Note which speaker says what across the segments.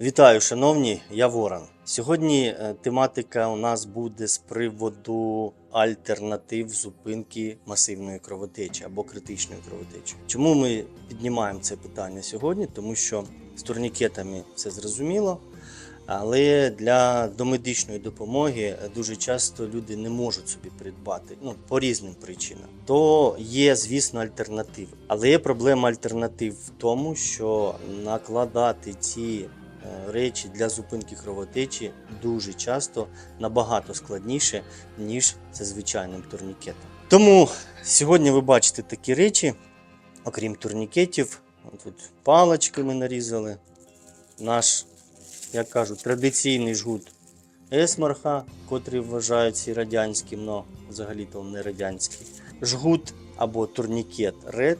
Speaker 1: Вітаю, шановні, я Ворон. Сьогодні е, тематика у нас буде з приводу альтернатив зупинки масивної кровотечі або критичної кровотечі. Чому ми піднімаємо це питання сьогодні? Тому що з турнікетами все зрозуміло, але для домедичної допомоги е, дуже часто люди не можуть собі придбати ну, по різним причинам. То є, звісно, альтернативи. Але є проблема альтернатив в тому, що накладати ці речі для зупинки кровотечі дуже часто набагато складніше, ніж це звичайним турнікетом. Тому сьогодні ви бачите такі речі, окрім турнікетів, тут палички ми нарізали. Наш, як кажуть, традиційний жгут есмарха, котрий вважаються і радянським, але взагалі-то не радянський. Жгут або турнікет Red,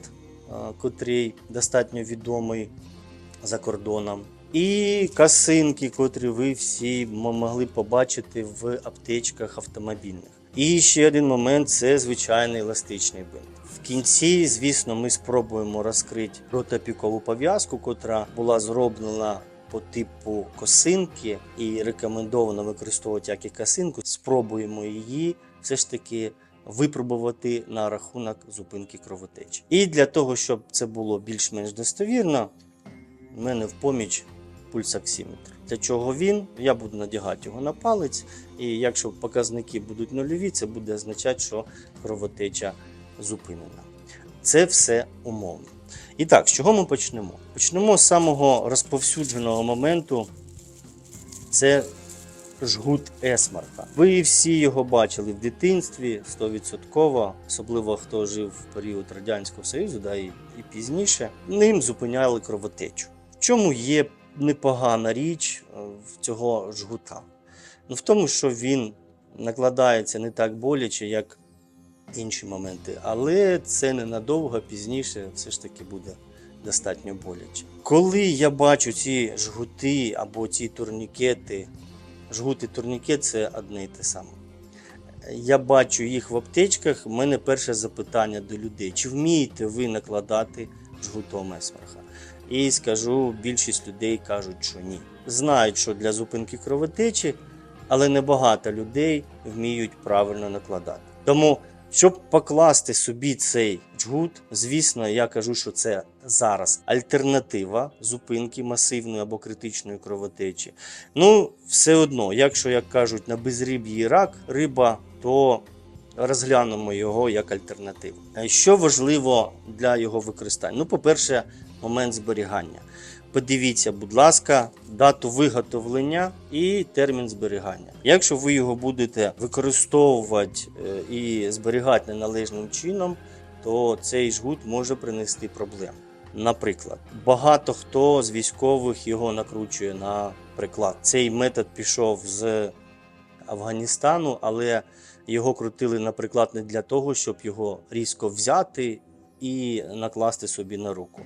Speaker 1: а, котрий достатньо відомий за кордоном. І касинки, котрі ви всі могли побачити в аптечках автомобільних. І ще один момент це звичайний еластичний бинт. В кінці, звісно, ми спробуємо розкрити ротопікову пов'язку, котра була зроблена по типу косинки і рекомендовано використовувати як і косинку. Спробуємо її все ж таки випробувати на рахунок зупинки кровотечі. І для того, щоб це було більш-менш достовірно, в мене в поміч пульсоксиметр. Для чого він? Я буду надягати його на палець, і якщо показники будуть нульові, це буде означати, що кровотеча зупинена. Це все умовно. І так, з чого ми почнемо? Почнемо з самого розповсюдженого моменту. Це жгут Есмарка. Ви всі його бачили в дитинстві 100%, особливо хто жив в період Радянського Союзу, да, і, і пізніше. Ним зупиняли кровотечу. В чому є непогана річ е, в цього жгута? Ну, в тому, що він накладається не так боляче, як інші моменти, але це ненадовго, пізніше все ж таки буде достатньо боляче. Коли я бачу ці жгути або ці турнікети, жгут і турнікет це одне і те саме. Я бачу їх в аптечках. У мене перше запитання до людей: чи вмієте ви накладати жгутом есмарха? І скажу, більшість людей кажуть, що ні. Знають, що для зупинки кровотечі, але небагато людей вміють правильно накладати. Тому, щоб покласти собі цей джгут, звісно, я кажу, що це зараз альтернатива зупинки масивної або критичної кровотечі. Ну, все одно, якщо, як кажуть, на безріб'ї рак риба, то розглянемо його як альтернативу. Що важливо для його використання? Ну, по-перше, момент зберігання. Подивіться, будь ласка, дату виготовлення і термін зберігання. Якщо ви його будете використовувати е, і зберігати неналежним чином, то цей жгут може принести проблем. Наприклад, багато хто з військових його накручує на приклад. Цей метод пішов з Афганістану, але його крутили, наприклад, не для того, щоб його різко взяти і накласти собі на руку.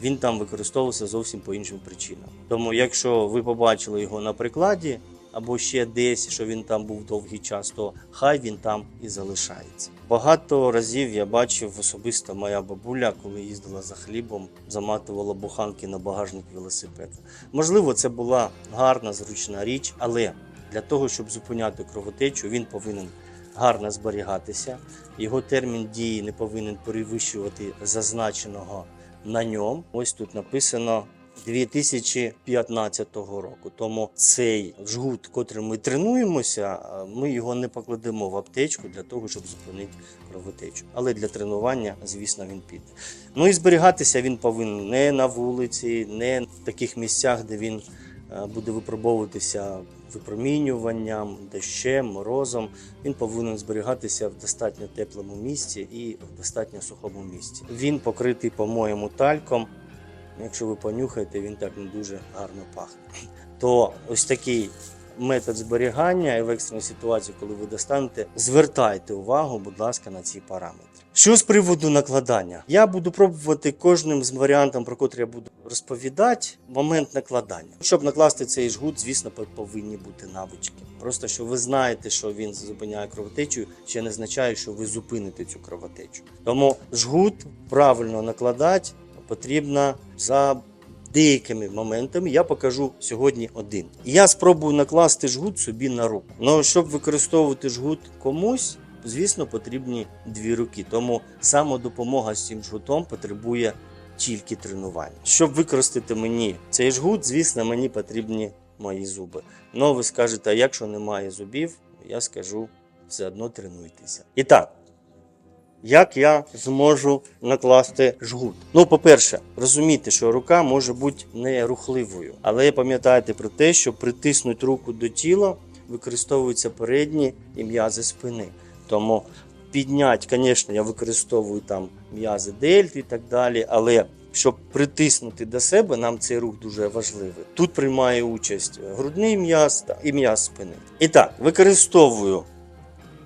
Speaker 1: Він там використовувався зовсім по іншим причинам. Тому, якщо ви побачили його на прикладі, або ще десь, що він там був довгий час, то хай він там і залишається. Багато разів я бачив особисто моя бабуля, коли їздила за хлібом, заматувала буханки на багажник велосипеда. Можливо, це була гарна, зручна річ, але для того, щоб зупиняти кровотечу, він повинен гарно зберігатися. Його термін дії не повинен перевищувати зазначеного на ньому. Ось тут написано 2015 року. Тому цей жгут, котрим ми тренуємося, ми його не покладемо в аптечку для того, щоб зупинити кровотечу. Але для тренування, звісно, він піде. Ну і зберігатися він повинен не на вулиці, не в таких місцях, де він е, буде випробовуватися випромінюванням, дощем, морозом. Він повинен зберігатися в достатньо теплому місці і в достатньо сухому місці. Він покритий, по-моєму, тальком. Якщо ви понюхаєте, він так не дуже гарно пахне. То ось такий метод зберігання і в екстреній ситуації, коли ви достанете, звертайте увагу, будь ласка, на ці параметри. Що з приводу накладання? Я буду пробувати кожним з варіантом, про котрий я буду розповідати, момент накладання. Щоб накласти цей жгут, звісно, повинні бути навички. Просто що ви знаєте, що він зупиняє кровотечу, ще не означає, що ви зупините цю кровотечу. Тому жгут правильно накладати потрібно за деякими моментами я покажу сьогодні один. Я спробую накласти жгут собі на руку. Ну, щоб використовувати жгут комусь, звісно, потрібні дві руки. Тому самодопомога з цим жгутом потребує тільки тренування. Щоб використати мені цей жгут, звісно, мені потрібні мої зуби. Ну, ви скажете, а якщо немає зубів, я скажу, все одно тренуйтеся. І так, як я зможу накласти жгут? Ну, по-перше, розумійте, що рука може бути нерухливою, але пам'ятайте про те, що притиснути руку до тіла використовуються передні і м'язи спини. Тому підняти, звісно, я використовую там м'язи дельт і так далі, але щоб притиснути до себе, нам цей рух дуже важливий. Тут приймає участь грудний м'яз і м'яз спини. І так, використовую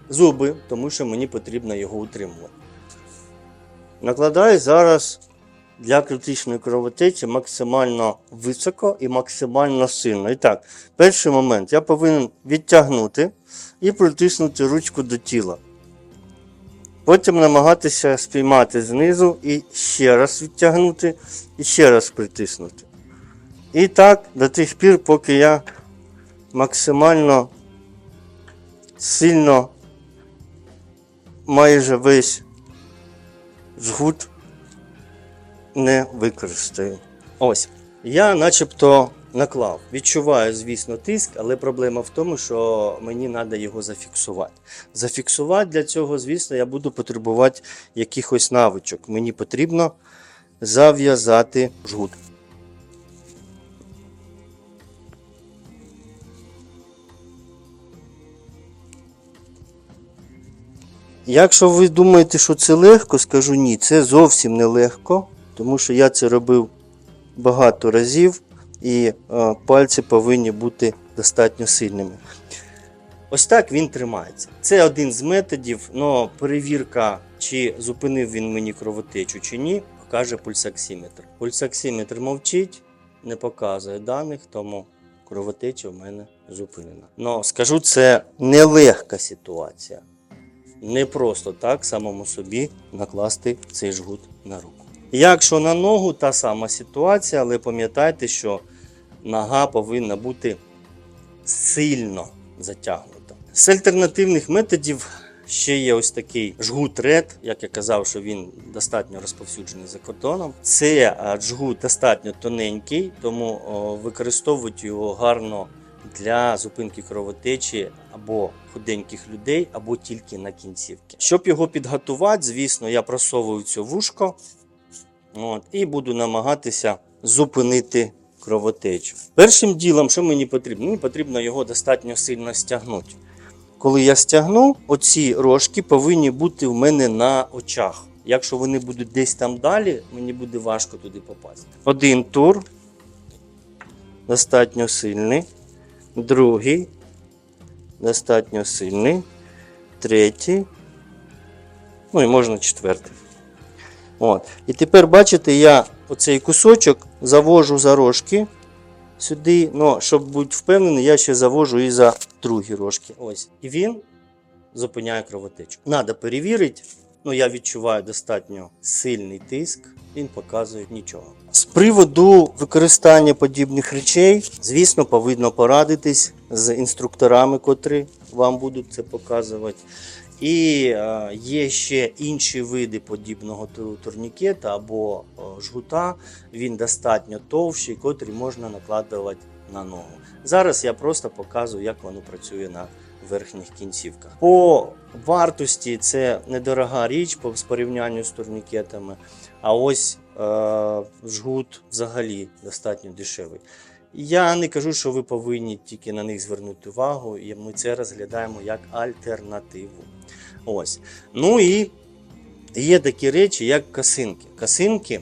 Speaker 1: зуби, тому що мені потрібно його утримувати. Накладаю зараз для критичної кровотечі максимально високо і максимально сильно. І так, перший момент я повинен відтягнути і притиснути ручку до тіла. Потім намагатися спіймати знизу і ще раз відтягнути, і ще раз притиснути. І так до тих пір, поки я максимально сильно майже весь жгут не використаю. Ось. Я начебто наклав. Відчуваю, звісно, тиск, але проблема в тому, що мені треба його зафіксувати. Зафіксувати для цього, звісно, я буду потребувати якихось навичок. Мені потрібно зав'язати жгут. Якщо ви думаєте, що це легко, скажу ні, це зовсім не легко, тому що я це робив багато разів, і е, пальці повинні бути достатньо сильними. Ось так він тримається. Це один з методів, але перевірка, чи зупинив він мені кровотечу чи ні, покаже пульсоксиметр. Пульсоксиметр мовчить, не показує даних, тому кровотеча в мене зупинена. Но скажу, це нелегка ситуація. Не просто так самому собі накласти цей жгут на руку. Якщо на ногу та сама ситуація, але пам'ятайте, що нога повинна бути сильно затягнута. З альтернативних методів ще є ось такий жгут ред, як я казав, що він достатньо розповсюджений за кордоном. Це жгут достатньо тоненький, тому використовують його гарно для зупинки кровотечі або худеньких людей, або тільки на кінцівки. Щоб його підготувати, звісно, я просовую цю вушко от, і буду намагатися зупинити кровотечу. Першим ділом, що мені потрібно? Мені потрібно його достатньо сильно стягнути. Коли я стягну, оці рожки повинні бути в мене на очах. Якщо вони будуть десь там далі, мені буде важко туди попасти. Один тур достатньо сильний, другий достатньо сильний, третій, ну і можна четвертий. От. І тепер, бачите, я оцей кусочок завожу за рожки сюди. Ну, щоб бути впевнений, я ще завожу і за другі рожки. Ось. І він зупиняє кровотечу. Надо перевірити. Ну, я відчуваю достатньо сильний тиск, він показує нічого. З приводу використання подібних речей, звісно, повинно порадитись з інструкторами, котрі вам будуть це показувати. І е, є ще інші види подібного турнікета або е, жгута. Він достатньо товщий, котрий можна накладувати на ногу. Зараз я просто показую, як воно працює на верхніх кінцівках. По вартості це недорога річ по порівнянню з турнікетами. А ось жгут взагалі достатньо дешевий. Я не кажу, що ви повинні тільки на них звернути увагу, і ми це розглядаємо як альтернативу. Ось. Ну і є такі речі, як касинки. Касинки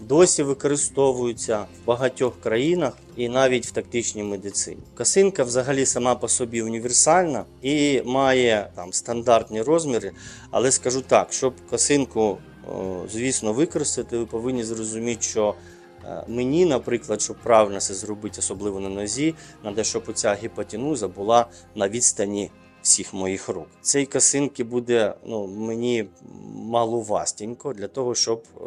Speaker 1: досі використовуються в багатьох країнах і навіть в тактичній медицині. Касинка взагалі сама по собі універсальна і має там стандартні розміри, але скажу так, щоб касинку, звісно, використати, ви повинні зрозуміти, що е, мені, наприклад, щоб правильно це зробити, особливо на нозі, треба, щоб оця гіпотенуза була на відстані всіх моїх рук. Цієї косинки буде ну, мені маловастенько для того, щоб е,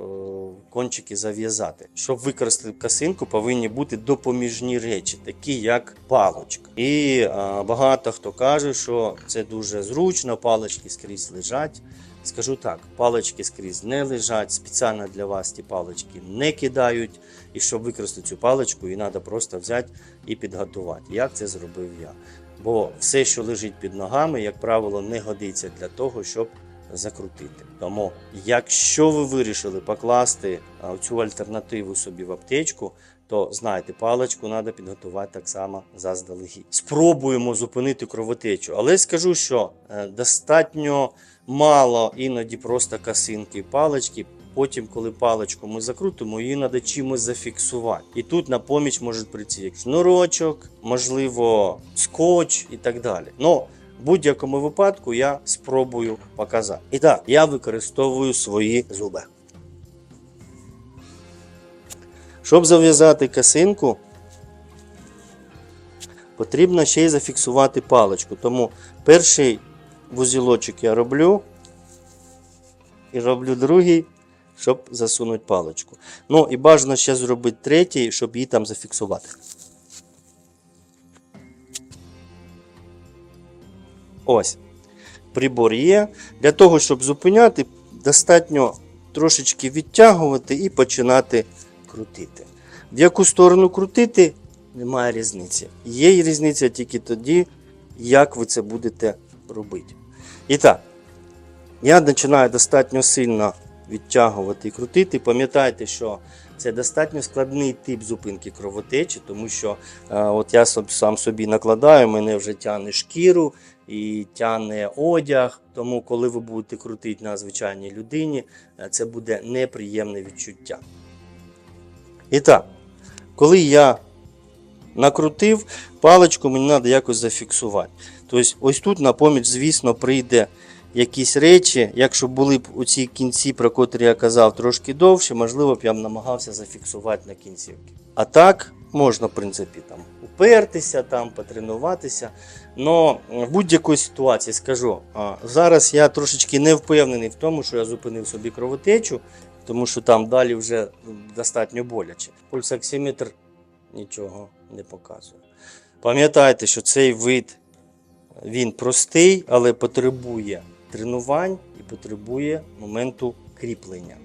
Speaker 1: кончики зав'язати. Щоб використати косинку, повинні бути допоміжні речі, такі як палочка. І е, багато хто каже, що це дуже зручно, палочки скрізь лежать. Скажу так, палички скрізь не лежать, спеціально для вас ті палички не кидають. І щоб використати цю паличку, її треба просто взяти і підготувати. Як це зробив я? Бо все, що лежить під ногами, як правило, не годиться для того, щоб закрутити. Тому, якщо ви вирішили покласти цю альтернативу собі в аптечку, то знайте, паличку треба підготувати так само заздалегідь. Спробуємо зупинити кровотечу, але скажу, що е, достатньо мало іноді просто косинки і палички. Потім, коли паличку ми закрутимо, її треба чимось зафіксувати. І тут на поміч може прийти як шнурочок, можливо, скотч і так далі. Ну, в будь-якому випадку я спробую показати. І так, я використовую свої зуби. Щоб зав'язати косинку, потрібно ще й зафіксувати паличку. Тому перший вузілочок я роблю і роблю другий, щоб засунути паличку. Ну і бажано ще зробити третій, щоб її там зафіксувати. Ось. Прибор є. Для того, щоб зупиняти, достатньо трошечки відтягувати і починати крутити. В яку сторону крутити, немає різниці. Є різниця тільки тоді, як ви це будете робити. І так, я починаю достатньо сильно відтягувати і крутити. Пам'ятайте, що це достатньо складний тип зупинки кровотечі, тому що е, от я сам собі накладаю, мене вже тягне шкіру і тягне одяг. Тому, коли ви будете крутити на звичайній людині, е, це буде неприємне відчуття. І так, коли я накрутив, паличку мені треба якось зафіксувати. Тобто, ось тут на поміч, звісно, прийде якісь речі. Якщо були б у цій кінці, про котрі я казав, трошки довше, можливо б я б намагався зафіксувати на кінцівки. А так, можна, в принципі, там упертися, там, потренуватися. Но в будь-якій ситуації скажу, зараз я трошечки не впевнений в тому, що я зупинив собі кровотечу, тому що там далі вже достатньо боляче. Пульсоксиметр нічого не показує. Пам'ятайте, що цей вид він простий, але потребує тренувань і потребує моменту кріплення.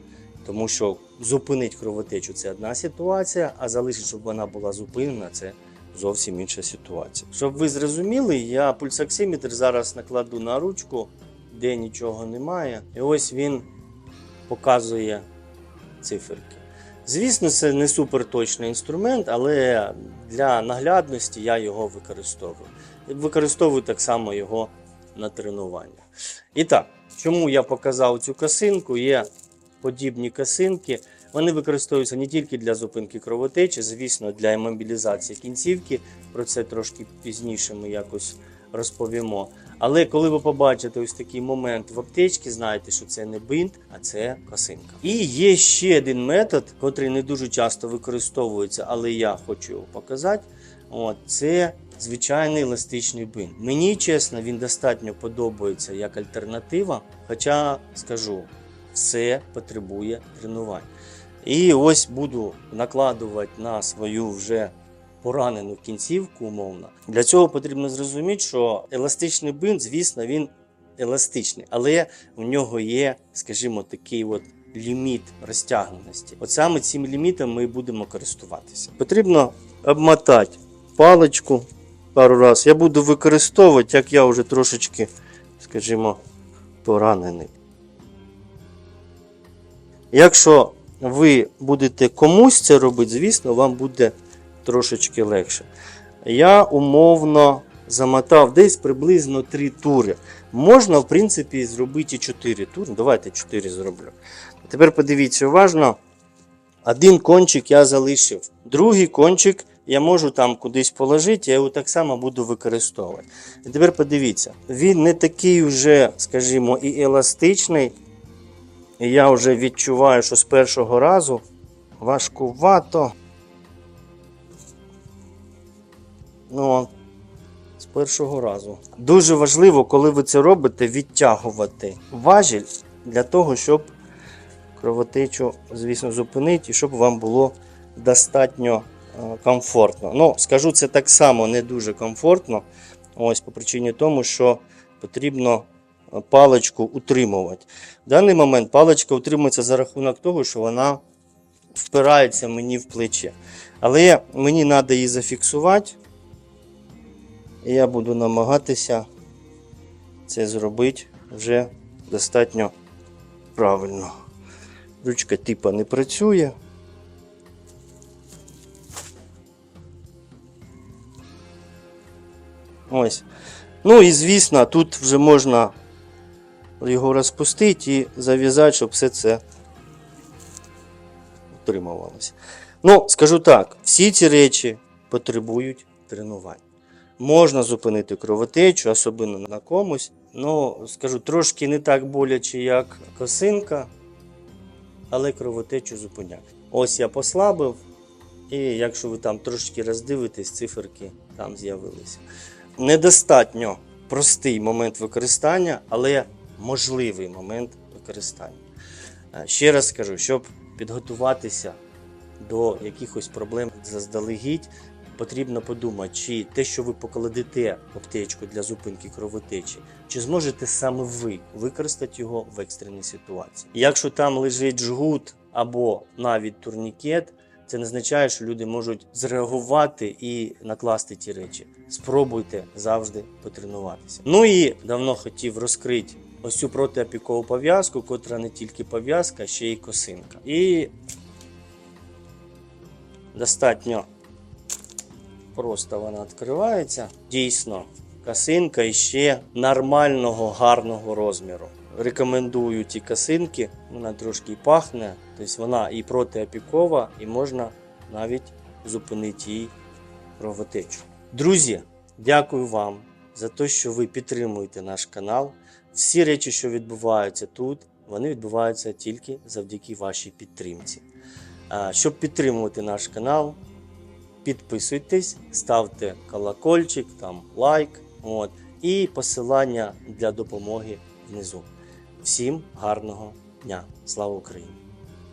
Speaker 1: Тому що зупинити кровотечу це одна ситуація, а залишити, щоб вона була зупинена, це зовсім інша ситуація. Щоб ви зрозуміли, я пульсоксиметр зараз накладу на ручку, де нічого немає. І ось він показує циферки. Звісно, це не суперточний інструмент, але для наглядності я його використовую. Використовую так само його на тренування. І так, чому я показав цю косинку? Є подібні косинки. Вони використовуються не тільки для зупинки кровотечі, звісно, для імобілізації кінцівки. Про це трошки пізніше ми якось розповімо. Але коли ви побачите ось такий момент в аптечці, знаєте, що це не бинт, а це косинка. І є ще один метод, який не дуже часто використовується, але я хочу його показати. От, це звичайний еластичний бинт. Мені чесно, він достатньо подобається як альтернатива, хоча скажу, все потребує тренувань. І ось буду накладувати на свою вже поранену кінцівку, умовно. Для цього потрібно зрозуміти, що еластичний бинт, звісно, він еластичний, але в нього є, скажімо, такий от ліміт розтягненості. От саме цим лімітом ми будемо користуватися. Потрібно обмотати паличку пару разів. Я буду використовувати, як я вже трошечки, скажімо, поранений. Якщо ви будете комусь це робити, звісно, вам буде трошечки легше. Я умовно замотав десь приблизно 3 тури. Можна, в принципі, зробити 4 тури. Давайте 4 зроблю. Тепер подивіться уважно. Один кончик я залишив. Другий кончик я можу там кудись положити, я його так само буду використовувати. І тепер подивіться, він не такий вже, скажімо, і еластичний. І я вже відчуваю, що з першого разу важкувато. Ну, з першого разу. Дуже важливо, коли ви це робите, відтягувати важіль для того, щоб кровотечу, звісно, зупинити і щоб вам було достатньо е, комфортно. Ну, скажу, це так само не дуже комфортно. Ось по причині тому, що потрібно е, паличку утримувати. В даний момент паличка утримується за рахунок того, що вона впирається мені в плече. Але мені треба її зафіксувати. І я буду намагатися це зробити вже достатньо правильно. Ручка типа не працює. Ось. Ну і звісно, тут вже можна його розпустити і зав'язати, щоб все це утримувалося. Ну, скажу так, всі ці речі потребують тренувань. Можна зупинити кровотечу, особливо на комусь. Ну, скажу, трошки не так боляче, як косинка, але кровотечу зупиняє. Ось я послабив, і якщо ви там трошки роздивитесь, циферки там з'явилися. Недостатньо простий момент використання, але можливий момент використання. Е, Ще раз скажу, щоб підготуватися до якихось проблем заздалегідь, потрібно подумати, чи те, що ви покладете аптечку для зупинки кровотечі, чи зможете саме ви використати його в екстреній ситуації. Якщо там лежить жгут або навіть турнікет, це не означає, що люди можуть зреагувати і накласти ті речі. Спробуйте завжди потренуватися. Ну і давно хотів розкрити ось цю протиопікову пов'язку, котра не тільки пов'язка, ще й косинка. І достатньо просто вона відкривається. Дійсно, косинка і ще нормального гарного розміру. Рекомендую ті косинки, вона трошки пахне, тобто вона і протиопікова, і можна навіть зупинити її кровотечу. Друзі, дякую вам за те, що ви підтримуєте наш канал. Всі речі, що відбуваються тут, вони відбуваються тільки завдяки вашій підтримці. Щоб підтримувати наш канал, підписуйтесь, ставте колокольчик, там лайк. От, і посилання для допомоги внизу. Всім гарного дня! Слава Україні!